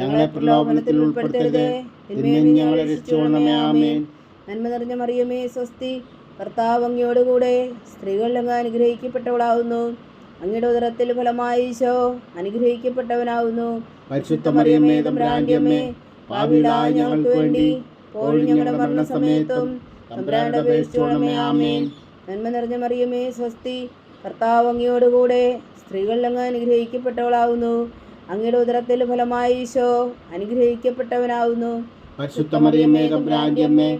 ഞങ്ങളെ പ്രലോഭനത്തിൽ ഉൾപ്പെടുത്തരുത്. തിന്മയിൽ ഞങ്ങളെ രക്ഷിച്ചുകൊള്ളണമേ ആമേൻ. നന്മ നിറഞ്ഞ മറിയമേ സ്വസ്തി. കർത്താവ് അങ്ങയോടുകൂടെ സ്ത്രീകൾ അങ്ങ് അനുഗ്രഹിക്കപ്പെട്ടവളാവുന്നു. അങ്ങയുടെ ഉദരത്തിൽ ഫലമായി ഈശോ അനുഗ്രഹിക്കപ്പെട്ടവനാവുന്നു. പരിശുദ്ധ മറിയമ്മേ തമ്പുരാന്റിയമ്മേ പാപികളായ ഞങ്ങൾക്ക് വേണ്ടി ഇപ്പോഴും ഞങ്ങളുടെ മരണസമയത്തും തമ്പുരാന്റെ അപേക്ഷിച്ചോളമേ ആമേൻ. നന്മ നിറഞ്ഞ മറിയമേ സ്വസ്തി. കർത്താവ് അങ്ങയോടുകൂടെ സ്ത്രീകൾ അങ്ങ് അനുഗ്രഹിക്കപ്പെട്ടവളാവുന്നു. അങ്ങയുടെ ഉദരത്തിൽ ഫലമായി ഈശോ അനുഗ്രഹിക്കപ്പെട്ടവനാവുന്നു. പരിശുദ്ധ മറിയമ്മേ തമ്പുരാന്റിയമ്മേ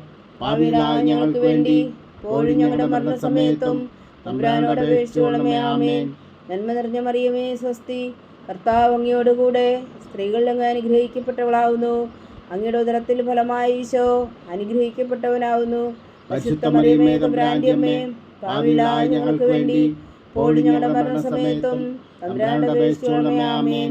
പാപികളായ ഞങ്ങൾക്ക് വേണ്ടി പോഴും ഞങ്ങളുടെ മരണസമയത്തും തമ്പുരാനോട് അപേക്ഷിച്ചോളമേ ആമേൻ. നന്മ നിറഞ്ഞ മറിയമേ സ്വസ്തി. കർത്താവ് അങ്ങയോടുകൂടെ സ്ത്രീകളിൽ അങ്ങ് അനുഗ്രഹിക്കപ്പെട്ടവളാവുന്നു. അങ്ങയുടെ ഉദരത്തിൽ ഫലമായി ഈശോ അനുഗ്രഹിക്കപ്പെട്ടവനാവുന്നു. പരിശുദ്ധ മറിയമ്മേ തമ്പുരാന്റിയമ്മേ പാപികളായ ഞങ്ങൾക്ക് വേണ്ടി പോഴും ഞങ്ങളുടെ മരണസമയത്തും തമ്പുരാനോട് അപേക്ഷിച്ചോളമേ ആമേൻ.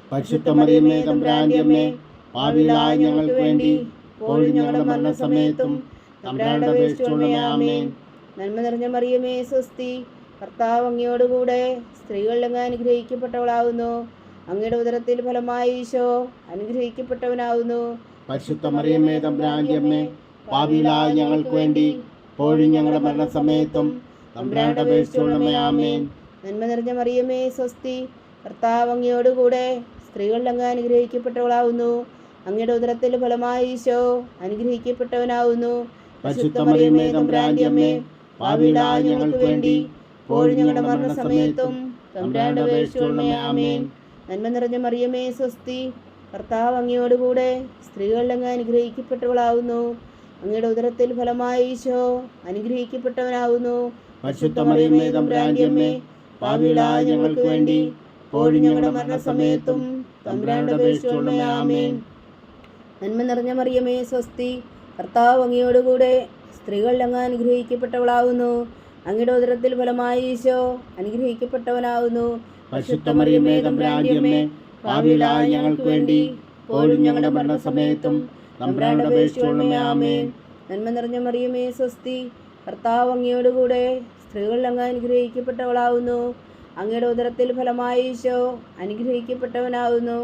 പരിശുദ്ധ മറിയമ്മേ തമ്പുരാന്റിയമ്മേ പാപികളായ ഞങ്ങൾക്ക് വേണ്ടി കോഴി ഞങ്ങളുടെ മരണസമയത്തും തമ്പുരാനോട് അപേക്ഷിച്ചോളമേ ആമേൻ. നന്മ നിറഞ്ഞ മറിയമേ സ്വസ്തി. കർത്താവ് അങ്ങയോടുകൂടെ സ്ത്രീകൾ അങ്ങ് അനുഗ്രഹിക്കപ്പെട്ടവളാവുന്നു. അങ്ങയുടെ ഉദരത്തിൽ ഫലമായി ഈശോ അനുഗ്രഹിക്കപ്പെട്ടവനാവുന്നു. പരിശുദ്ധ മറിയമ്മേ തമ്പ്രാന്റിയമ്മേ പാപികളായ ഞങ്ങൾക്ക് വേണ്ടി ഇപ്പോഴും ഞങ്ങളുടെ മരണസമയത്തും തമ്പുരാനോട് അപേക്ഷിച്ചോളമേ ആമേൻ. നന്മ നിറഞ്ഞ മറിയമേ സ്വസ്തി. കർത്താവ് അങ്ങയോടുകൂടെ സ്ത്രീകൾ അങ്ങ് അനുഗ്രഹിക്കപ്പെട്ടവളാവുന്നു. അങ്ങയുടെ ഉദരത്തിൽ ഫലമായി ഈശോ അനുഗ്രഹിക്കപ്പെട്ടവനാവുന്നു. പരിശുദ്ധ മറിയമ്മേ തമ്പുരാന്റിയമ്മേ പാപികളായ ഞങ്ങൾക്ക് വേണ്ടി ഇപ്പോഴും ഞങ്ങളുടെ മരണസമയത്തും. തമ്പുരാനോട് അപേക്ഷിച്ചോളമേ ആമേൻ. നന്മ നിറഞ്ഞ മറിയമേ സ്വസ്തി. കർത്താവ് അങ്ങയോടുകൂടെ സ്ത്രീകൾ അങ്ങ് അനുഗ്രഹിക്കപ്പെട്ടവളാവുന്നു. അങ്ങയുടെ ഉദരത്തിൽ ഫലമായി ഈശോ അനുഗ്രഹിക്കപ്പെട്ടവനാവുന്നു. പരിശുദ്ധ മറിയമ്മേ തമ്പുരാന്റിയമ്മേ പാപികളായ ഞങ്ങൾക്ക് വേണ്ടി ഇപ്പോഴും ഞങ്ങളുടെ മരണസമയത്തും. തമ്പുരാനോട് അപേക്ഷിച്ചോളമേ ആമേൻ. നന്മ നിറഞ്ഞ മറിയമേ സ്വസ്തി. കർത്താവ് അങ്ങയോടുകൂടെ സ്ത്രീകൾ അങ്ങ് അനുഗ്രഹിക്കപ്പെട്ടവളാവുന്നു. അങ്ങയുടെ ഉദരത്തിൽ ഫലമായി ഈശോ അനുഗ്രഹിക്കപ്പെട്ടവനാവുന്നു. പരിശുദ്ധ മറിയമ്മേ ഭാവിയിലായി ഞങ്ങൾക്ക് വേണ്ടി പോലും ഞങ്ങളുടെ മരണസമയത്തും തമ്പുരാനോട് അപേക്ഷിച്ചോളമേ ആമേൻ. നന്മ നിറഞ്ഞ മറിയമേ സ്വസ്തി. കർത്താവ് അങ്ങയോടുകൂടെ സ്ത്രീകൾ അങ്ങ് അനുഗ്രഹിക്കപ്പെട്ടവളാവുന്നു. അങ്ങയുടെ ഉദരത്തിൽ ഫലമായി ഈശോ അനുഗ്രഹിക്കപ്പെട്ടവനാകുന്നു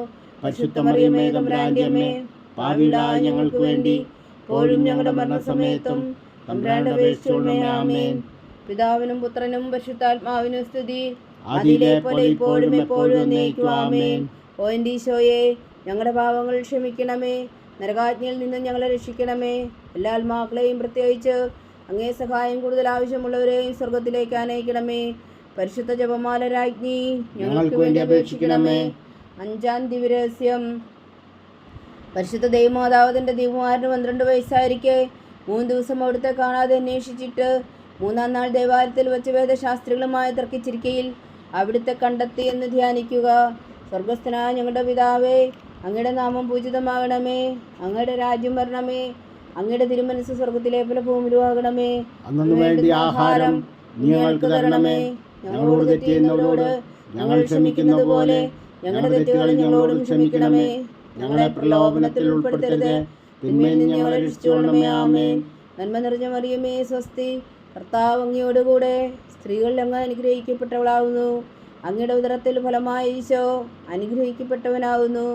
തമ്പുരാന്റിയമ്മേ ഞങ്ങൾക്ക് വേണ്ടി ഇപ്പോഴും ഞങ്ങളുടെ മരണസമയത്തും ആമേൻ. പിതാവിനും പുത്രനും പരിശുദ്ധാത്മാവിനും സ്തുതി. അതിലെ പോലെ ഇപ്പോഴും എപ്പോഴും എന്നേക്കും ആമേൻ. ഓ എന്റെ ഈശോയെ ഞങ്ങളുടെ പാവങ്ങൾ ക്ഷമിക്കണമേ. നരകാജ്ഞയിൽ നിന്ന് ഞങ്ങളെ രക്ഷിക്കണമേ. എല്ലാ ആത്മാക്കളെയും പ്രത്യേകിച്ച് അങ്ങേ സഹായം കൂടുതൽ ആവശ്യമുള്ളവരെയും സ്വർഗത്തിലേക്ക് അനയിക്കണമേ പരിശുദ്ധ ജപമാല രാജ്ഞി ഞങ്ങൾക്ക് വേണ്ടി അപേക്ഷിക്കണമേ. അഞ്ചാം ദിവരഹസ്യം പരിശുദ്ധ ദൈവമാതാവതിന്റെ ദൈവമാരന് പന്ത്രണ്ട് വയസ്സായിരിക്കെ. മൂന്ന് ദിവസം അവിടുത്തെ കാണാതെ അന്വേഷിച്ചിട്ട് മൂന്നാം നാൾ ദേവാലയത്തിൽ വെച്ച് വേദശാസ്ത്രികളുമായി തർക്കിച്ചിരിക്കയിൽ. അവിടുത്തെ കണ്ടെത്തി എന്ന് ധ്യാനിക്കുക. സ്വർഗസ്ഥനായ ഞങ്ങളുടെ പിതാവേ അങ്ങയുടെ നാമം പൂജിതമാകണമേ. അങ്ങയുടെ രാജ്യം വരണമേ. അങ്ങയുടെ തിരുമനസ് സ്വർഗത്തിലെ പല ഭൂമിയിലും ആകണമേ അന്നു വേണ്ടി ആഹാരം ഞങ്ങൾക്ക് തരണമേ. ഞങ്ങളോട് തെറ്റിയെന്നവരോട് ഞങ്ങൾ ക്ഷമിക്കുന്ന പോലെ ഞങ്ങളുടെ തെറ്റുകൾ ഞങ്ങളോടും ക്ഷമിക്കണമേ. ഞങ്ങളെ പ്രലോഭനത്തിൽ ഉൾപ്പെടുത്തരുത്. തിന്മയിൽ ഞങ്ങളെ രക്ഷിച്ചുകൊള്ളണമേ. ആമേ നന്മ നിറഞ്ഞ മറിയമേ സ്വസ്തി. കർത്താവ് അങ്ങയോടുകൂടെ സ്ത്രീകളിൽ അങ്ങ് അനുഗ്രഹിക്കപ്പെട്ടവളാവുന്നു. അങ്ങയുടെ ഉദരത്തിൽ ഫലമായി ഈശോ അനുഗ്രഹിക്കപ്പെട്ടവനാവുന്നു.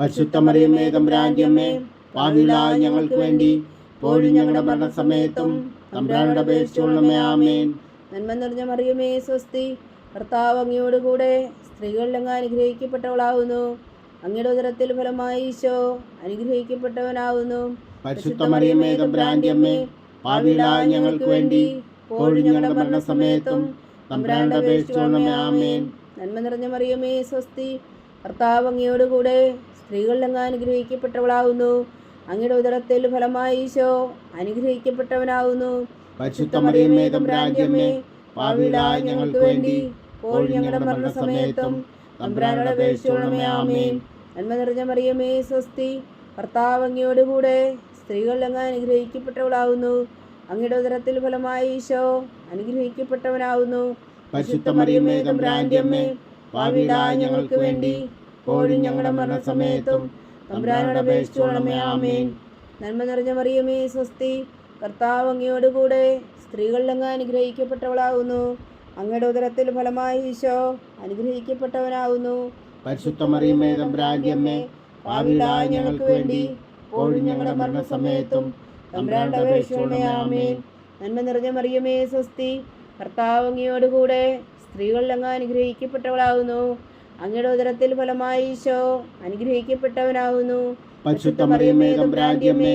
പരിശുദ്ധ മറിയമ്മേ തമ്പുരാന്റിയമ്മേ ഞങ്ങൾക്ക് വേണ്ടി പോഴും ഞങ്ങളുടെ മരണസമയത്തും തമ്പുരാനോട് അപേക്ഷിച്ചുകൊള്ളണമേ. ആമേൻ. നന്മ നിറഞ്ഞ മറിയമേ സ്വസ്തി. കർത്താവ് അങ്ങയോടുകൂടെ സ്ത്രീകളിലങ്ങ് അങ്ങ് അനുഗ്രഹിക്കപ്പെട്ടവളാവുന്നു. അങ്ങയുടെ ഉദരത്തിൽ ഫലമായി ഈശോ അനുഗ്രഹിക്കപ്പെട്ടവനാവുന്നു. പരിശുദ്ധ മറിയമ്മേ ഞങ്ങൾക്ക് വേണ്ടി ഇപ്പോഴും ഞങ്ങളുടെ മരണസമയത്തും തമ്പുരാനോട് അപേക്ഷിച്ചോണമേ ആമേൻ. നന്മ നിറഞ്ഞ മറിയമേ സ്വസ്തി. കർത്താവ് അങ്ങയോടുകൂടെ സ്ത്രീകളിൽ അങ്ങ് അനുഗ്രഹിക്കപ്പെട്ടവളാവുന്നു. അങ്ങയുടെ ഉദരത്തിൽ ഫലമായി ഈശോ അനുഗ്രഹിക്കപ്പെട്ടവനാവുന്നു. പരിശുദ്ധ മറിയമേ തമ്പുരാന്റെ അമ്മേ പാപികളായ ഞങ്ങൾക്ക് വേണ്ടി. ഇപ്പോൾ ഞങ്ങളുടെ മരണസമയത്തും തമ്പ്രാനോട് അപേക്ഷിച്ചോളമേ ആമേൻ. നന്മ നിറഞ്ഞ മറിയമേ സ്വസ്തി. കർത്താവ് അങ്ങയോടുകൂടെ സ്ത്രീകളിൽ അങ്ങ് അനുഗ്രഹിക്കപ്പെട്ടവളാവുന്നു. അങ്ങയുടെ ഉദരത്തിൽ ഫലമായി ഈശോ അനുഗ്രഹിക്കപ്പെട്ടവനാവുന്നു. പരിശുദ്ധ മറിയമേ തമ്പുരാന്റെ അമ്മേ പാപികളായ ഞങ്ങൾക്ക് വേണ്ടി. ഇപ്പോഴും ഞങ്ങളുടെ മരണസമയത്തും തമ്പ്രാനോട് അപേക്ഷിച്ചോളമേ ആമേൻ. നന്മ നിറഞ്ഞ മറിയമേ സ്വസ്തി. കർത്താവ് അങ്ങയോടുകൂടെ സ്ത്രീകളിലങ്ങ് അനുഗ്രഹിക്കപ്പെട്ടവളാകുന്നു അങ്ങയുടെ ഉദരത്തിൽ ഫലമായി ഈശോ അനുഗ്രഹിക്കപ്പെട്ടവനാവുന്നു. പരിശുദ്ധ മറിയമേ തമ്പുരാന്റെ അമ്മേ ഞങ്ങൾക്ക് വേണ്ടി ഇപ്പോഴും ഞങ്ങളുടെ മരണസമയത്തും തമ്പുരാനോട് അപേക്ഷിച്ചോണമേ ആമേൻ. നന്മ നിറഞ്ഞ മറിയമേ സ്വസ്തി. കർത്താവ് അങ്ങയോടുകൂടെ അങ്ങ് അനുഗ്രഹിക്കപ്പെട്ടവളാകുന്നു അങ്ങയുടെ ഉദരത്തിൽ ഫലമായി ഈശോ അനുഗ്രഹിക്കപ്പെട്ടവനാകുന്നു പരിശുദ്ധ മറിയമേ തമ്പുരാന്റെ അമ്മേ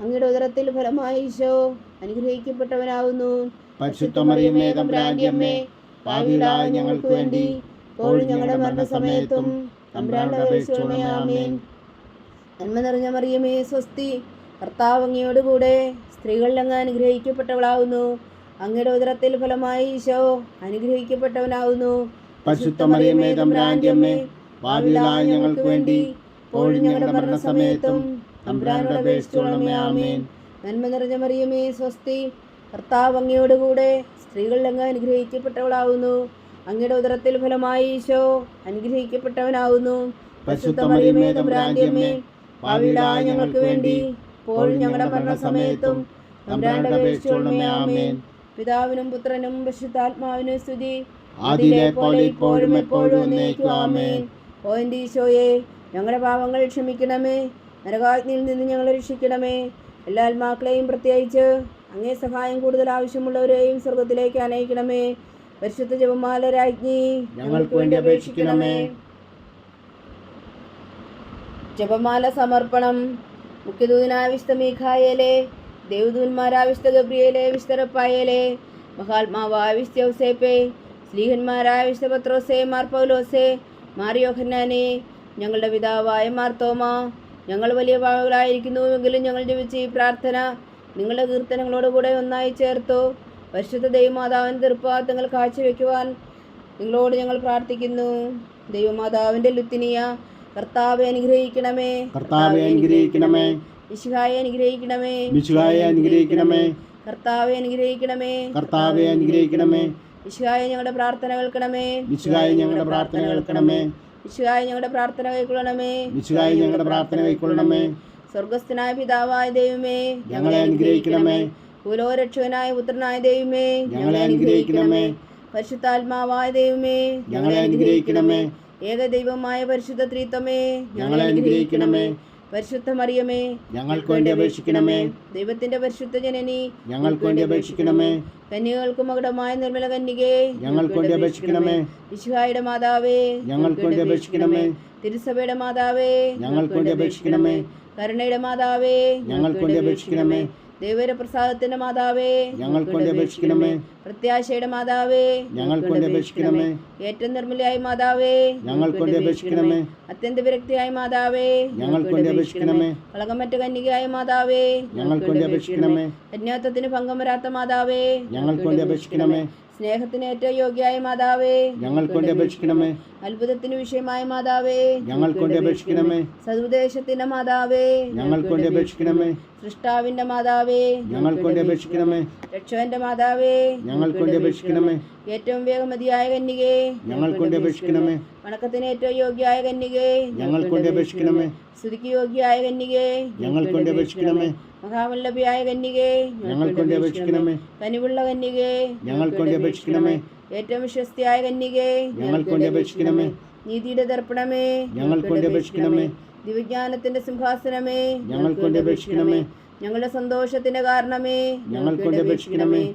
അങ്ങയുടെ ഉദരത്തിൽ ഫലമായി ഈശോ അനുഗ്രഹിക്കപ്പെട്ടവനാവുന്നു പരിശുദ്ധ മറിയമേ തമ്പുരാന്റെ ഞങ്ങൾക്ക് വേണ്ടി ഇപ്പോഴും ഞങ്ങളുടെ മരണസമയത്തും ആമേൻ. നന്മ നിറഞ്ഞ മറിയമേ സ്വസ്തി. കർത്താവ് അങ്ങയോടുകൂടെ സ്ത്രീകളിൽ അങ്ങ് അനുഗ്രഹിക്കപ്പെട്ടവളാവുന്നു. അങ്ങയുടെ ഉദരത്തിൽ ഫലമായി ഈശോ അനുഗ്രഹിക്കപ്പെട്ടവനാവുന്നു. പരിശുദ്ധമറിയമേ തമ്പ്രാന്റിയമ്മേ ഭാവിയിലായ ഞങ്ങൾക്ക് വേണ്ടി ഇപ്പോഴും ഞങ്ങളുടെ മരണസമയത്തും തമ്പുരാനോട് അപേക്ഷിച്ചോണമേ ആമേൻ. നന്മ നിറഞ്ഞ മറിയമേ സ്വസ്തി. കർത്താവ് അങ്ങയോടുകൂടെ സ്ത്രീകളിൽ അങ്ങ് അനുഗ്രഹിക്കപ്പെട്ടവളാവുന്നു. അങ്ങയുടെ ഉദരത്തിൽ ഫലമായി ഈശോ അനുഗ്രഹിക്കപ്പെട്ടവനാവുന്നു. പരിശുദ്ധ മറിയമേ തമ്പുരാന്റെ അമ്മേ പാപികളായ ഞങ്ങൾക്ക് വേണ്ടി ഞങ്ങളുടെ മരണസമയത്തും ആമേൻ. പിതാവിനും പുത്രനും പരിശുദ്ധാത്മാവിനും സ്തുതി. ആദിയിലെ പോലെ ഇപ്പോഴും എപ്പോഴും എന്നേക്കും ആമേൻ. ഓ എന്റെ ഈശോയെ ഞങ്ങളുടെ പാപങ്ങൾ ക്ഷമിക്കണമേ. നരകാജ്ഞയിൽ നിന്ന് ഞങ്ങൾ രക്ഷിക്കണമേ. എല്ലാ ആത്മാക്കളെയും പ്രത്യേകിച്ച് അങ്ങേ സഹായം കൂടുതൽ ആവശ്യമുള്ളവരെയും സ്വർഗത്തിലേക്ക് അനയിക്കണമേ. പരിശുദ്ധ ജപമാല രാജ്ഞി ഞങ്ങൾക്ക് വേണ്ടി അപേക്ഷിക്കണമേ. ജപമാല സമർപ്പണം. മുഖ്യദൂതനായ വിശുദ്ധ മീഖായേലെ ദേവദൂന്മാരായ വിശുദ്ധ ഗബ്രിയേലെ വിശുദ്ധ റപ്പായേലെ മഹാത്മാവായ വിശുദ്ധ ഔസേപ്പെ സ്ലീഹന്മാരായ വിശുദ്ധ പത്രോസെ മാർ പൗലോസെ മാറിയോഹന്നാനെ ഞങ്ങളുടെ പിതാവായ മാർത്തോമ ഞങ്ങൾ വലിയ പാവകളായിരിക്കുന്നുവെങ്കിലും ഞങ്ങൾ ജപിച്ച ഈ പ്രാർത്ഥന നിങ്ങളുടെ കീർത്തനങ്ങളോടുകൂടെ ഒന്നായി ചേർത്തു. പരിശുദ്ധ ദൈവമാതാവിന്റെ തൃപ്പാത്തങ്ങൾ കാഴ്ചവെക്കുവാൻ നിങ്ങളോട് ഞങ്ങൾ പ്രാർത്ഥിക്കുന്നു. ദൈവമാതാവിന്റെ ലുത്തിനിയ കർത്താവെ അനുഗ്രഹിക്കണമേ. കർത്താവെ അനുഗ്രഹിക്കണമേ. ഇശുഹായെ അനുഗ്രഹിക്കണമേ. മിശുഹായെ അനുഗ്രഹിക്കണമേ. കർത്താവെ അനുഗ്രഹിക്കണമേ. കർത്താവെ അനുഗ്രഹിക്കണമേ. ഇശുഹായെ ഞങ്ങളുടെ പ്രാർത്ഥന കേൾക്കണമേ. മിശുഹായെ ഞങ്ങളുടെ പ്രാർത്ഥന കേൾക്കണമേ. ഇശുഹായെ ഞങ്ങളുടെ പ്രാർത്ഥന കൈക്കൊള്ളണമേ. മിശുഹായെ ഞങ്ങളുടെ പ്രാർത്ഥന കൈക്കൊള്ളണമേ. സ്വർഗസ്ഥനായ പിതാവായ ദൈവമേ ഞങ്ങളെ അനുഗ്രഹിക്കണമേ. ഭൂലോരക്ഷകനായ പുത്രനായ ദൈവമേ ഞങ്ങളെ അനുഗ്രഹിക്കണമേ. പരിശുദ്ധാത്മാവായ ദൈവമേ ഞങ്ങളെ അനുഗ്രഹിക്കണമേ. ഏകദൈവമായ പരിശുദ്ധ ത്രിത്വമേ ഞങ്ങളെ അനുഗ്രഹിക്കണമേ. പരിശുദ്ധ മറിയമേ ഞങ്ങൾക്ക് വേണ്ടി അപേക്ഷിക്കണമേ. ദൈവത്തിന്റെ പരിശുദ്ധ ജനനി ഞങ്ങൾക്ക് വേണ്ടി അപേക്ഷിക്കണമേ. കന്യകൾക്ക് മകുടമായ നിർമ്മല കന്യകേ ഞങ്ങൾക്ക് വേണ്ടി അപേക്ഷിക്കണമേ. വിശുഹായുടെ മാതാവേ ഞങ്ങൾക്ക് വേണ്ടി അപേക്ഷിക്കണമേ. തിരുസഭയുടെ മാതാവേ ഞങ്ങൾക്ക് വേണ്ടി അപേക്ഷിക്കണമേ. കരുണയുടെ മാതാവേ ഞങ്ങൾക്ക് വേണ്ടി അപേക്ഷിക്കണമേ. ദൈവര പ്രസാദത്തിന്റെ മാതാവേ ഞങ്ങൾക്കൊണ്ട് അപേക്ഷിക്കണമേ. പ്രത്യാശയുടെ മാതാവേ ഞങ്ങൾക്കൊണ്ട് അപേക്ഷിക്കണമേ. ഏറ്റവും നിർമ്മലയായി മാതാവേ ഞങ്ങൾക്കൊണ്ട് അപേക്ഷിക്കണമേ. അത്യന്ത വിരക്തിയായി മാതാവേ ഞങ്ങൾക്കൊണ്ട് അപേക്ഷിക്കണമേ. കളകമറ്റ കന്യകയായ മാതാവേ ഞങ്ങൾക്കൊണ്ട് അപേക്ഷിക്കണമേ. കന്യാത്വത്തിന് ഭംഗം വരാത്ത മാതാവേ ഞങ്ങൾക്കൊണ്ട് അപേക്ഷിക്കണമേ. സ്നേഹത്തിന് ഏറ്റവും യോഗ്യായ മാതാവേ ഞങ്ങൾക്ക് വേണ്ടി അപേക്ഷിക്കണമേ. അത്ഭുതത്തിന് വിഷയമായ മാതാവേ ഞങ്ങൾക്ക് വേണ്ടി അപേക്ഷിക്കണമേ. സതുദേശത്തിന്റെ മാതാവേ ഞങ്ങൾക്ക് വേണ്ടി അപേക്ഷിക്കണമേ. സൃഷ്ടാവിന്റെ മാതാവേ ഞങ്ങൾക്ക് വേണ്ടി അപേക്ഷിക്കണമേ. രക്ഷകന്റെ മാതാവേ ഞങ്ങൾക്ക് വേണ്ടി അപേക്ഷിക്കണമേ. ഏറ്റവും വേഗമതിയായ കന്യകേ. ഞങ്ങൾ കൊണ്ട് അപേക്ഷിക്കണമേ. വണക്കത്തിന് ഏറ്റവും യോഗ്യയായ കന്യകേ. ഞങ്ങൾ കൊണ്ട് അപേക്ഷിക്കണമേ. സ്തുതിക്ക് യോഗ്യയായ കന്യകേ. ഞങ്ങൾ കൊണ്ട് അപേക്ഷിക്കണമേ. മഹാവല്ലഭിയായ കന്യകേ. ഞങ്ങൾ കൊണ്ട് അപേക്ഷിക്കണമേ. കനിവുള്ള കന്യകേ. ഞങ്ങൾ കൊണ്ട് അപേക്ഷിക്കണമേ. ഏറ്റവും വിശ്വസ്തിയായ കന്യകേ. ഞങ്ങൾ കൊണ്ട് അപേക്ഷിക്കണമേ. നീതിയുടെ ദർപ്പണമേ. ഞങ്ങൾ കൊണ്ട് അപേക്ഷിക്കണമേ. ദിവ്യജ്ഞാനത്തിന്റെ സിംഹാസനമേ. ഞങ്ങൾ കൊണ്ട് അപേക്ഷിക്കണമേ. ഞങ്ങളുടെ സന്തോഷത്തിന്റെ കാരണമേ. ഞങ്ങൾ കൊണ്ട് അപേക്ഷിക്കണമേ.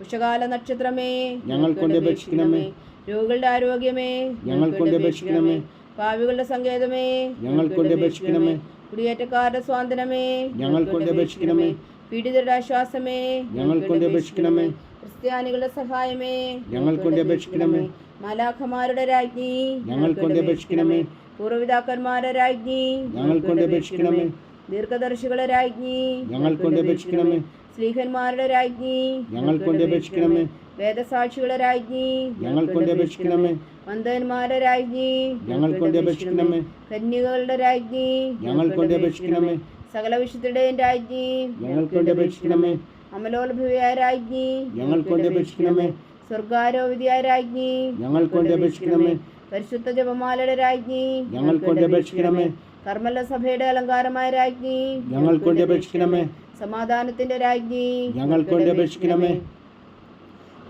ഉഷകാല നക്ഷത്രമേ ഞങ്ങൾ കൊണ്ട് അപേക്ഷിക്കണമേ. രോഗികളുടെ ആരോഗ്യമേ ഞങ്ങൾ കൊണ്ട് അപേക്ഷിക്കണമേ. പാവികളുടെ സങ്കേതമേ ഞങ്ങൾ കൊണ്ട് അപേക്ഷിക്കണമേ. കുടിയേറ്റക്കാരുടെ സ്വാതന്ത്ര്യമേ ഞങ്ങൾ കൊണ്ട് അപേക്ഷിക്കണമേ. പീഡിതരുടെ ആശ്വാസമേ ഞങ്ങൾ കൊണ്ട് അപേക്ഷിക്കണമേ. ക്രിസ്ത്യാനികളുടെ സഹായമേ ഞങ്ങൾ കൊണ്ട് അപേക്ഷിക്കണമേ. മാലാഖമാരുടെ രാജ്ഞി ഞങ്ങൾ കൊണ്ട് അപേക്ഷിക്കണമേ. പൂർവപിതാക്കന്മാരുടെ രാജ്ഞി ഞങ്ങൾ കൊണ്ട് അപേക്ഷിക്കണമേ. ദീർഘദർശികളുടെ രാജ്ഞി ഞങ്ങൾ കൊണ്ട് അപേക്ഷിക്കണമേ. സ്ലീഹന്മാരുടെ രാജ്ഞി ഞങ്ങൾ കൊണ്ട് അപേക്ഷിക്കണമേ. വേദസാക്ഷികളുടെ രാജ്ഞി ഞങ്ങൾ കൊണ്ട് അപേക്ഷിക്കണമേ. മന്ദന്മാരുടെ രാജ്ഞി ഞങ്ങൾ കൊണ്ട് അപേക്ഷിക്കണമേ. കന്യകളുടെ രാജ്ഞി ഞങ്ങൾ കൊണ്ട് അപേക്ഷിക്കണമേ. സകല വിശുദ്ധരുടെയും രാജ്ഞി ഞങ്ങൾ കൊണ്ട് അപേക്ഷിക്കണമേ. അമലോത്ഭവിയായ രാജ്ഞി ഞങ്ങൾ കൊണ്ട് അപേക്ഷിക്കണമേ. സ്വർഗാരോപിതിയായ രാജ്ഞി ഞങ്ങൾ കൊണ്ട് അപേക്ഷിക്കണമേ. പരിശുദ്ധ ജപമാലയുടെ രാജ്ഞി ഞങ്ങൾ കൊണ്ട് അപേക്ഷിക്കണമേ. കർമ്മല സഭയുടെ അലങ്കാരമായ രാജ്ഞി ഞങ്ങൾ വേണ്ടി അപേക്ഷിക്കണമേ. സമാധാനത്തിന്റെ രാജ്ഞി ഞങ്ങൾക്ക് വേണ്ടി അപേക്ഷിക്കണമേ.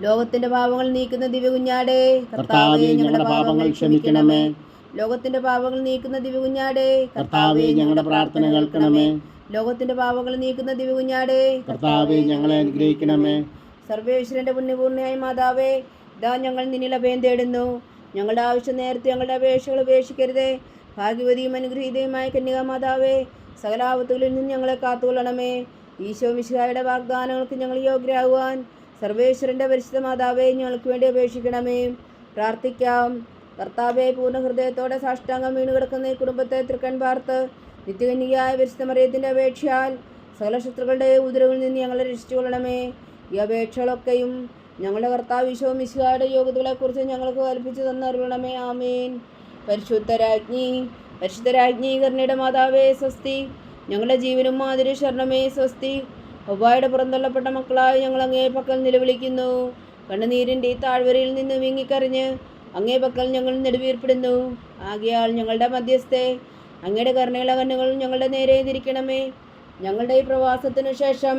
ലോകത്തിന്റെ പാപങ്ങൾ നീക്കുന്ന ദിവ്യകുഞ്ഞാടെ കർത്താവേ ഞങ്ങളുടെ പാപങ്ങൾ ക്ഷമിക്കണമേ. ലോകത്തിന്റെ പാപങ്ങൾ നീക്കുന്ന ദിവ്യകുഞ്ഞാടെ കർത്താവേ ഞങ്ങളുടെ പ്രാർത്ഥന കേൾക്കണമേ. ലോകത്തിന്റെ പാപങ്ങൾ നീക്കുന്ന ദിവ്യകുഞ്ഞാടെ കർത്താവേ ഞങ്ങളെ അനുഗ്രഹിക്കണമേ. സർവേശ്വരന്റെ പുണ്യപൂർണയായി മാതാവേ ഇതാ ഞങ്ങൾ നിന്നിൽ അഭയം തേടുന്നു. ഞങ്ങളുടെ ആവശ്യം നേരത്തെ ഞങ്ങളുടെ അപേക്ഷകൾ ഉപേക്ഷിക്കരുതേ. ഭാഗ്യവതിയും അനുഗ്രഹീതയുമായ കന്യകാ മാതാവേ സകലാപത്തുകളിൽ നിന്ന് ഞങ്ങളെ കാത്തുകൊള്ളണമേ. ഈശോ മിശിഹായുടെ വാഗ്ദാനങ്ങൾക്ക് ഞങ്ങൾ യോഗ്യരാകുവാൻ സർവേശ്വരന്റെ പരിശുദ്ധ മാതാവേ ഞങ്ങൾക്ക് വേണ്ടി അപേക്ഷിക്കണമേ. പ്രാർത്ഥിക്കാം. കർത്താവെ പൂർണ ഹൃദയത്തോടെ സാഷ്ടാംഗം വീണ് കിടക്കുന്ന ഈ കുടുംബത്തെ തൃക്കൺ പാർത്ത് നിത്യകന്യകയായ പരിശുദ്ധമറിയത്തിന്റെ അപേക്ഷയാൽ സകല ശത്രുക്കളുടെ ഉദരവിൽ നിന്ന് ഞങ്ങളെ രക്ഷിച്ചുകൊള്ളണമേ. ഈ അപേക്ഷകളൊക്കെയും ഞങ്ങളുടെ കർത്താവ് ഈശോ മിശിഹായുടെ യോഗ്യതകളെക്കുറിച്ച് ഞങ്ങൾക്ക് കൽപ്പിച്ചു തന്നറിയണമേ. ആമേൻ. പരിശുദ്ധരാജ്ഞി കർണിയുടെ മാതാവേ സ്വസ്തി. ഞങ്ങളുടെ ജീവനും മാതിരി ശരണമേ സ്വസ്തി. ഒവ്വായുടെ പുറന്തള്ളപ്പെട്ട മക്കളായി ഞങ്ങൾ അങ്ങേ പക്കൽ നിലവിളിക്കുന്നു. കണ്ണുനീരിന്റെ താഴ്വരയിൽ നിന്ന് വീങ്ങിക്കറിഞ്ഞ് അങ്ങേ പക്കൽ ഞങ്ങൾ നെടുവീർപ്പെടുന്നു. ആകയാൽ ഞങ്ങളുടെ മധ്യസ്ഥെ അങ്ങയുടെ കരുണയുള്ള കണ്ണുകൾ ഞങ്ങളുടെ നേരെ തിരിക്കണമേ ഞങ്ങളുടെ ഈ പ്രവാസത്തിനു ശേഷം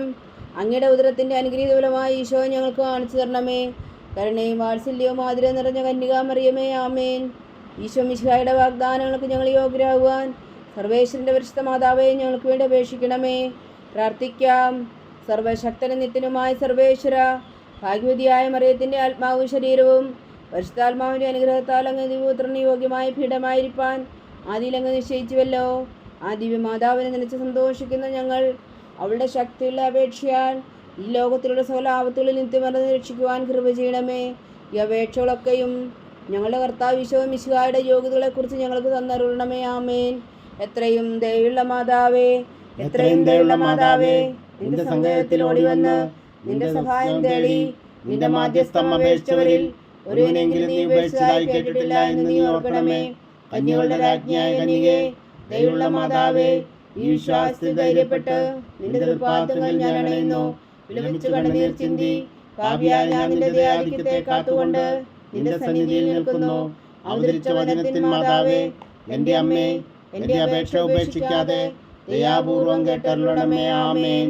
അങ്ങയുടെ ഉദരത്തിന്റെ അനുഗ്രഹീത ഫലമായി ഈശോ ഞങ്ങൾക്ക് കാണിച്ചു തരണമേ. കരുണയും വാത്സല്യവും മാതിര നിറഞ്ഞ കന്യകാമറിയമേ ആമേൻ. ഈശോ മിശിഹായുടെ വാഗ്ദാനങ്ങൾക്ക് ഞങ്ങൾ യോഗ്യരാകുവാൻ സർവേശ്വരന്റെ പരിശുദ്ധ മാതാവെ ഞങ്ങൾക്ക് വേണ്ടി അപേക്ഷിക്കണമേ. പ്രാർത്ഥിക്കാം. സർവശക്തനും നിത്യനുമായ സർവേശ്വര ഭാഗ്യവതിയായ മറിയത്തിന്റെ ആത്മാവും ശരീരവും പരിശുദ്ധാത്മാവിന്റെ അനുഗ്രഹത്താൽ അങ്ങ് ദിവ്യപുത്രന് യോഗ്യമായ പീഠമായിരിക്കാൻ ആദിയിലങ്ങ് നിശ്ചയിച്ചുവല്ലോ. ആ ദിവ്യമാതാവിനെ നനച്ച് സന്തോഷിക്കുന്ന ഞങ്ങൾ അവളുടെ ശക്തിയുള്ള അപേക്ഷയാൽ ഈ ലോകത്തിലുള്ള സകല ആപത്തുകളിൽ നിത്യമറന്ന് രക്ഷിക്കുവാൻ കൃപ ചെയ്യണമേ. ഈ അപേക്ഷകളൊക്കെയും ഞങ്ങളുടെ കർത്താവ് വിശോ മിശുഹായുടെ യോഗ്യതകളെക്കുറിച്ച് ഞങ്ങൾക്ക് തന്നരുളണമേ. ആമേൻ. എത്രയും ദയുള്ള മാതാവേ എത്രയും ദയുള്ള മാതാവേ നിന്റെ സങ്കേതത്തിൽ ഓടി വന്ന് നിന്റെ സഹായം തേടി നിന്റെ മാധ്യസ്ഥം അപേക്ഷിച്ചവരിൽ ഒരുവനെങ്കിലും നീ ഉപേക്ഷിച്ചതായി കേട്ടിട്ടില്ല എന്ന് നീ ഓർക്കണമേ. കന്യകളുടെ രാജ്ഞിയായ കന്യകെ ദയുള്ള മാതാവേ ഈ വിശ്വാസത്തിൽ ധൈര്യപ്പെട്ട് നിന്റെ തൃപ്പാദങ്ങൾ ഞാൻ അണയുന്നു. വിലപിച്ചു കണ്ണുനീർ ചിന്തി ഞാൻ നിന്റെ ദയാധിക്യത്തെ കാത്തുകൊണ്ട് നിന്റെ സന്നിധിയിൽ നിൽക്കുന്നു. അവതരിച്ച വചനത്തിൻ മാതാവേ എന്റെ അമ്മേ എന്റെ അപേക്ഷ ഉപേക്ഷിക്കാതെ ദയാപൂർവം കേട്ടരുളണമേ. ആമേൻ.